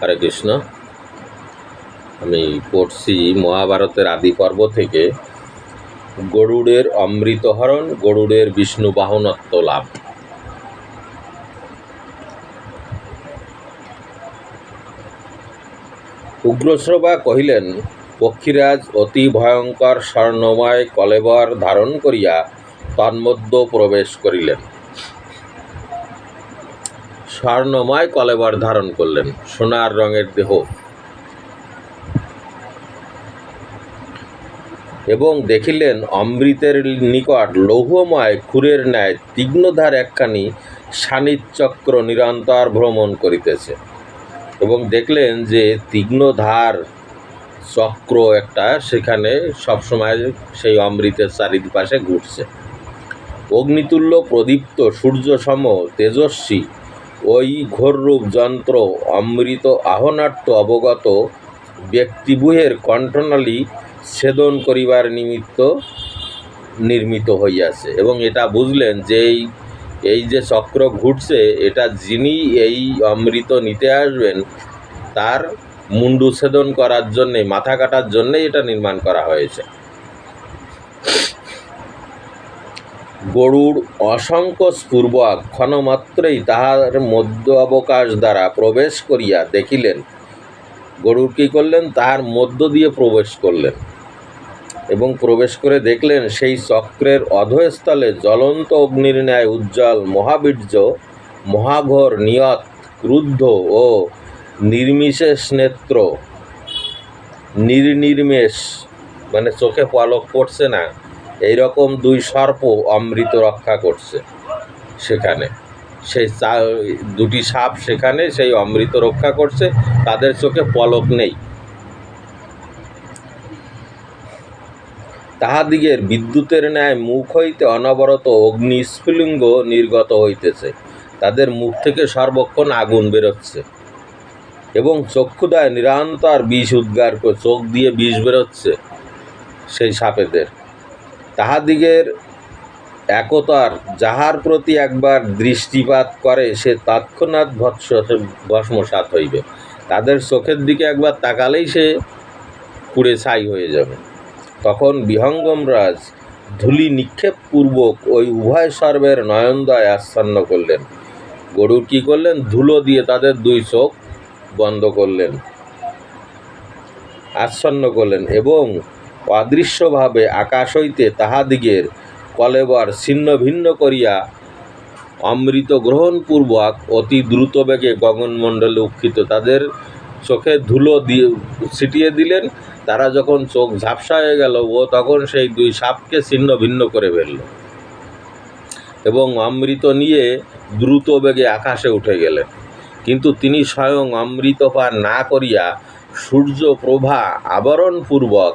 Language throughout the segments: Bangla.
হরে কৃষ্ণ। আমি পড়ছি মহাভারতের আদি পর্ব থেকে। গরুড়ের অমৃতহরণ, গরুড়ের বিষ্ণু বাহনত্ব লাভ। উগ্রশ্রবা কহিলেন, পক্ষীরাজ, অতি ভয়ঙ্কর স্বর্ণময় কলেবর ধারণ করিয়া তন্মধ্য প্রবেশ করিলেন। স্বর্ণময় কলেবর ধারণ করলেন। সোনার রঙের দেহ। এবং দেখিলেন অমৃতের নিকট লৌহময় খুরের ন্যায় তীক্ষ্ণধার একখানি সানিচক্র নিরন্তর ভ্রমণ করিতেছে। এবং দেখলেন যে তীক্ষ্ণধার চক্র একটা, সেখানে সবসময় সেই অমৃতের চারিপাশে ঘুরছে। অগ্নিতুল্য প্রদীপ্ত সূর্যসম তেজস্বী ওই ঘোররূপ যন্ত্র অমৃত আহনাট্য অবগত ব্যক্তিবুহের কণ্ঠনালী ছেদন করিবার নিমিত্ত নির্মিত হইয়াছে। এবং এটা বুঝলেন যে এই এই যে চক্র ঘুরছে, এটা যিনি এই অমৃত নিতে আসবেন, তার মুন্ডু ছেদন করার জন্যে, মাথা কাটার জন্যে এটা নির্মাণ করা হয়েছে। গরুড় অসংকোচপূর্বক ক্ষণমাত্রেই তাহার মধ্য অবকাশ দ্বারা প্রবেশ করিয়া দেখিলেন। গরুর কী করলেন? তাহার মধ্য দিয়ে প্রবেশ করলেন এবং প্রবেশ করে দেখলেন সেই চক্রের অধস্থলে জ্বলন্ত অগ্নির ন্যায় উজ্জ্বল মহাবীর্য, মহাঘোর, নিয়ত, ক্রুদ্ধ ও নির্মিশেষ নেত্র। নির্নির্মেষ মানে চোখে পলক পড়ছে না। এই রকম দুই সর্প অমৃত রক্ষা করছে সেখানে। সেই দুটি সাপ সেখানে সেই অমৃত রক্ষা করছে, তাদের চোখে পলক নেই। তাহাদিগের বিদ্যুতের ন্যায় মুখ হইতে অনবরত অগ্নি স্ফুলিঙ্গ নির্গত হইতেছে। তাদের মুখ থেকে সর্বক্ষণ আগুন বেরোচ্ছে এবং চক্ষুদায় নিরন্তর বিষ উদ্গার করে চোখ দিয়ে বিষ বেরোচ্ছে সেই সাপেদের। তাহাদিগের একতার যাহার প্রতি একবার দৃষ্টিপাত করে, সে তৎক্ষণাৎ ভৎস ভস্মসাত হইবে। তাদের চোখের দিকে একবার তাকালেই সে পুড়ে ছাই হয়ে যাবে। তখন বিহঙ্গমরাজ ধূলি নিক্ষেপপূর্বক ওই উভয় সর্বের নয়নদয় আচ্ছন্ন করলেন। গরুর কী করলেন? ধুলো দিয়ে তাদের দুই চোখ বন্ধ করলেন, আচ্ছন্ন করলেন এবং অদৃশ্যভাবে আকাশ হইতে তাহাদিগের কলেবর ছিন্ন ভিন্ন করিয়া অমৃত গ্রহণপূর্বক অতি দ্রুত বেগে গগনমণ্ডলে উক্ষিত তাদের চোখে ধুলো দিয়ে ছিটিয়ে দিলেন। তারা যখন চোখ ঝাপসা হয়ে গেল, ও তখন সেই দুই সাপকে ছিন্ন ভিন্ন করে ফেলল এবং অমৃত নিয়ে দ্রুত বেগে আকাশে উঠে গেলেন। কিন্তু তিনি স্বয়ং অমৃত পান না করিয়া সূর্য প্রভা আবরণপূর্বক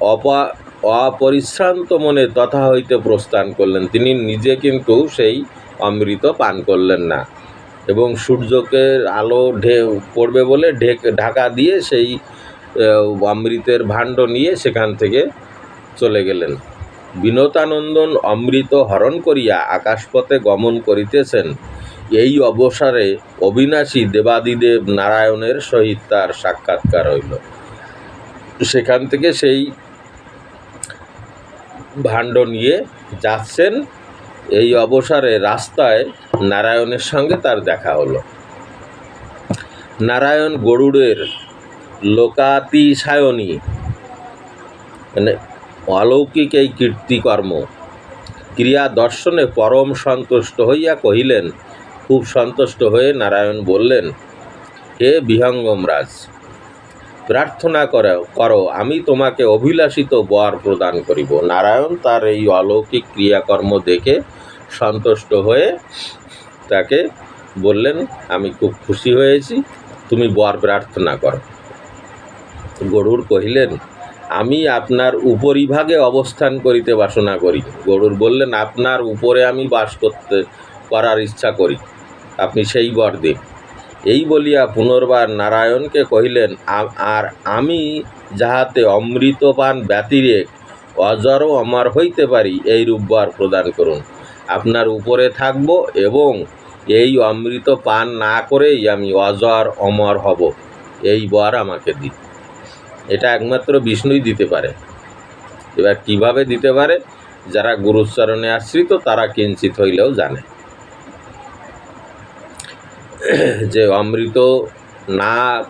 অপা, অপরিশ্রান্ত মনে তথা হইতে প্রস্থান করলেন। তিনি নিজে কিন্তু সেই অমৃত পান করলেন না এবং সূর্যকে আলো ঢে, পড়বে বলে ঢেক, ঢাকা দিয়ে সেই অমৃতের ভাণ্ড নিয়ে সেখান থেকে চলে গেলেন। বিনতানন্দন অমৃত হরণ করিয়া আকাশপথে গমন করিতেছেন। এই অবসরে অবিনাশী দেবাদিদেব নারায়ণের সহিত তার সাক্ষাৎকার হইল। সেখান থেকে সেই ভাণ্ড নিয়ে যাচ্ছেন। এই অবসরে রাস্তায় নারায়ণের সঙ্গে তার দেখা হলো। নারায়ণ গরুড়ের লোকাতিশায়নী মানে অলৌকিক এই কীর্তিকর্ম, ক্রিয়া দর্শনে পরম সন্তুষ্ট হইয়া কহিলেন, খুব সন্তুষ্ট হয়ে নারায়ণ বললেন, হে বিহঙ্গমরাজ প্রার্থনা করো আমি তোমাকে অভিলাষিত বর প্রদান করিব। নারায়ণ তার এই অলৌকিক ক্রিয়াকর্ম দেখে সন্তুষ্ট হয়ে তাকে বললেন, আমি খুব খুশি হয়েছি, তুমি বর প্রার্থনা করো। গরুর কহিলেন, আমি আপনার উপরিভাগে অবস্থান করিতে বাসনা করি। গরুর বললেন, আপনার উপরে আমি বাস করতে, করার ইচ্ছা করি। আপনি সেই বর দিন এই বলিয়া পুনর্বার নারায়ণকে কহিলেন আর আমি যাহাতে অমৃতপান ব্যতিরেক অজর অমর হইতে পারি, এই রূপবার প্রদান করুন। আপনার উপরে থাকব এবং এই অমৃত পান না করেই আমি অজর অমর হব। এই বর আমাকে দিন। এটা একমাত্র বিষ্ণুই দিতে পারে। এবার কীভাবে দিতে পারে? যারা গুরুচরণে আশ্রিত, তারা কিঞ্চিত হইলেও জানে। যে অমৃত না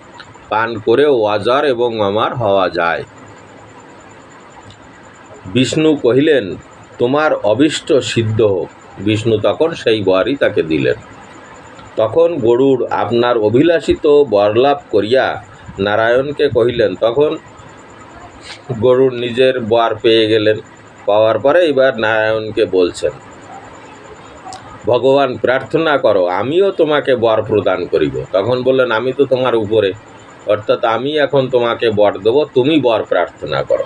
পান করেও অজর এবং অমর হওয়া যায়। বিষ্ণু কহিলেন, তোমার অবিষ্ট সিদ্ধ হোক। বিষ্ণু তখন সেই বরই তাকে দিলেন। তখন গরুড় আপনার অভিলাষিত বরলাভ করিয়া নারায়ণকে কহিলেন, তখন গরুর নিজের বর পেয়ে গেলেন। পাওয়ার পরে এবার নারায়ণকে বলছেন ভগবান প্রার্থনা করো, আমিও তোমাকে বর প্রদান করিব। তখন বললেন, আমি তো তোমার উপরে, অর্থাৎ আমি এখন তোমাকে বর দেবো, তুমি বর প্রার্থনা করো।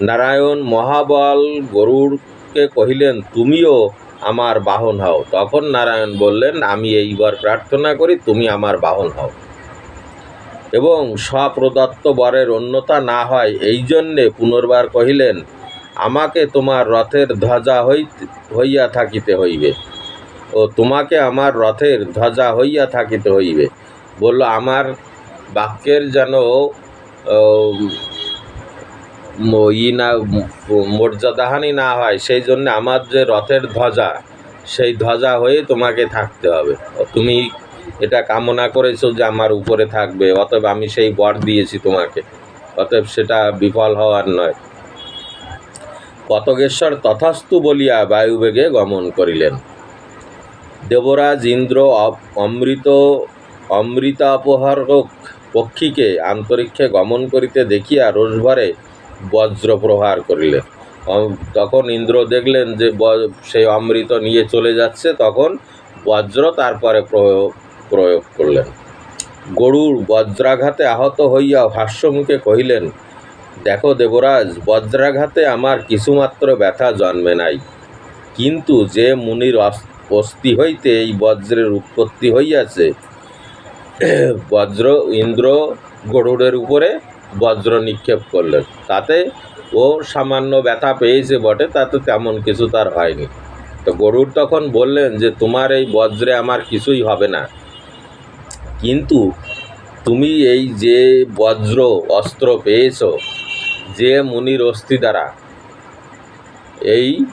নারায়ণ মহাবল গরুড়কে কহিলেন, তুমিও আমার বাহন হও। তখন নারায়ণ বললেন, আমি এইবার প্রার্থনা করি, তুমি আমার বাহন হও। এবং স্বপ্রদত্ত বরের অন্যতা না হয়, এই জন্যে পুনর্বার কহিলেন, আমাকে তোমার রথের ধ্বজা হইয়া থাকিতে হইবে। ও তোমাকে আমার রথের ধ্বজা হইয়া থাকিতে হইবে। বলল, আমার বাক্যের যেন ই না, মর্যাদাহানি না হয়, সেই জন্য আমার যে রথের ধ্বজা, সেই ধ্বজা হয়ে তোমাকে থাকতে হবে। তুমি এটা কামনা করেছ যে আমার উপরে থাকবে, অতএব আমি সেই বর দিয়েছি তোমাকে, অতএব সেটা বিফল হওয়ার নয়। কতকেশ্বর তথাস্তু বলিয়া বায়ুবেগে গমন করিলেন। দেবরাজ ইন্দ্র অমৃত, অমৃতাপহারক পক্ষীকে আন্তরিক্ষে গমন করিতে দেখিয়া রোষভরে বজ্র প্রহার করিলেন। তখন ইন্দ্র দেখলেন যে সেই অমৃত নিয়ে চলে যাচ্ছে, তখন বজ্র তারপরে প্রয়োগ প্রয়োগ করলেন। গরুর বজ্রাঘাতে আহত হইয়া হাস্যমুখে কহিলেন, দেখো দেবরাজ, বজ্রাঘাতে আমার কিছুমাত্র ব্যথা জন্মে নাই। কিন্তু যে মুনির অস- অস্থি হইতে এই বজ্রের উৎপত্তি হইয়াছে। বজ্র, ইন্দ্র গরুড়ের উপরে বজ্র নিক্ষেপ করলেন। তাতে ও সামান্য ব্যথা পেয়েছে বটে, তাতে তেমন কিছু তার হয়নি। তো গরুর তখন বললেন যে, তোমার এই বজ্রে আমার কিছুই হবে না। কিন্তু তুমি এই যে বজ্র অস্ত্র পেয়েছ, যে মুনির অস্থি দ্বারা, এই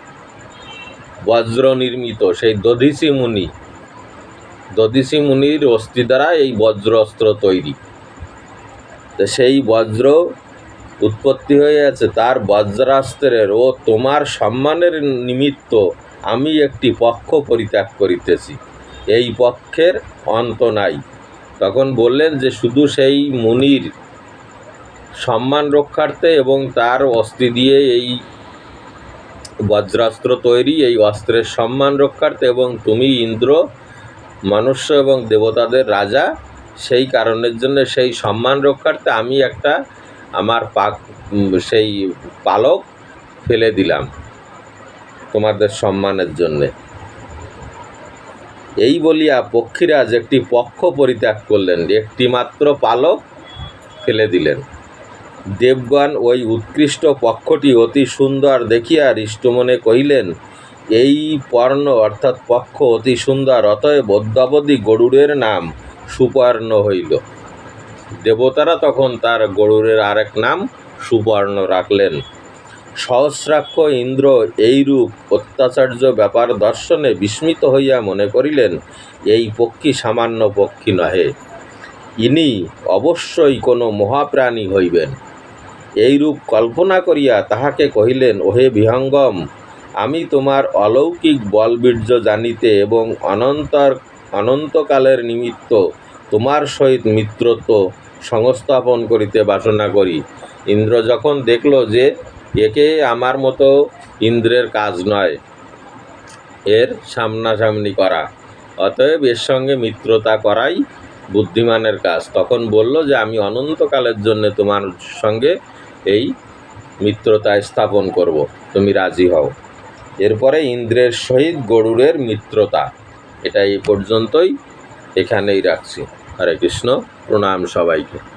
বজ্র নির্মিত সেই দধিসি মুনি। দধিসি মুনির অস্থি দ্বারা এই বজ্র অস্ত্র তৈরি। তো সেই বজ্র উৎপত্তি হয়ে আছে তার বজ্রাস্ত্রের ও তোমার সম্মানের নিমিত্ত আমি একটি পক্ষ পরিত্যাগ করিতেছি। এই পক্ষের অন্ত নাই। তখন বললেন যে শুধু সেই মুনির সম্মান রক্ষার্থে এবং তার অস্থি দিয়ে এই বজ্রাস্ত্র তৈরি, এই অস্ত্রের সম্মান রক্ষার্থে এবং তুমি ইন্দ্র, মনুষ্য এবং দেবতাদের রাজা, সেই কারণের জন্য সেই সম্মান রক্ষার্থে আমি একটা আমার পাক সেই পালক ফেলে দিলাম তোমাদের সম্মানের জন্যে। এই বলিয়া পক্ষীরাজ একটি পক্ষ পরিত্যাগ করলেন একটি মাত্র পালক ফেলে দিলেন। দেবগণ ওই উৎকৃষ্ট পক্ষটি অতি সুন্দর দেখিয়া হৃষ্টমনে কহিলেন, এই পর্ণ অর্থাৎ পক্ষ অতি সুন্দর, অতএব অদ্যাবধি গরুড়ের নাম সুপর্ণ হইল। দেবতারা তখন তার গরুড়ের আরেক নাম সুপর্ণ রাখলেন। সহস্রাক্ষ ইন্দ্র এইরূপ অত্যাচার্য ব্যাপার দর্শনে বিস্মিত হইয়া মনে করিলেন, এই পক্ষী সামান্য পক্ষী নহে। ইনি অবশ্যই কোনো মহাপ্রাণী হইবেন। এইরূপ কল্পনা করিয়া তাহাকে কহিলেন, ওহে বিহঙ্গম, আমি তোমার অলৌকিক বলবীর্য জানিতে এবং অনন্তর, অনন্তকালের নিমিত্ত তোমার সহিত মিত্রত্ব সংস্থাপন করিতে বাসনা করি। ইন্দ্র যখন দেখল যে একে আমার মতো ইন্দ্রের কাজ নয়, এর সামনাসামনি করা, অতএব এর সঙ্গে মিত্রতা করাই বুদ্ধিমানের কাজ। তখন বলল যে, আমি অনন্তকালের জন্য তোমার সঙ্গে এই মিত্রতা স্থাপন করব। তুমি রাজি হও। এরপরে ইন্দ্রের সহিত গরুরের মিত্রতা। এটা এই পর্যন্তই। এখানেই রাখছি। হরে কৃষ্ণ। প্রণাম সবাইকে।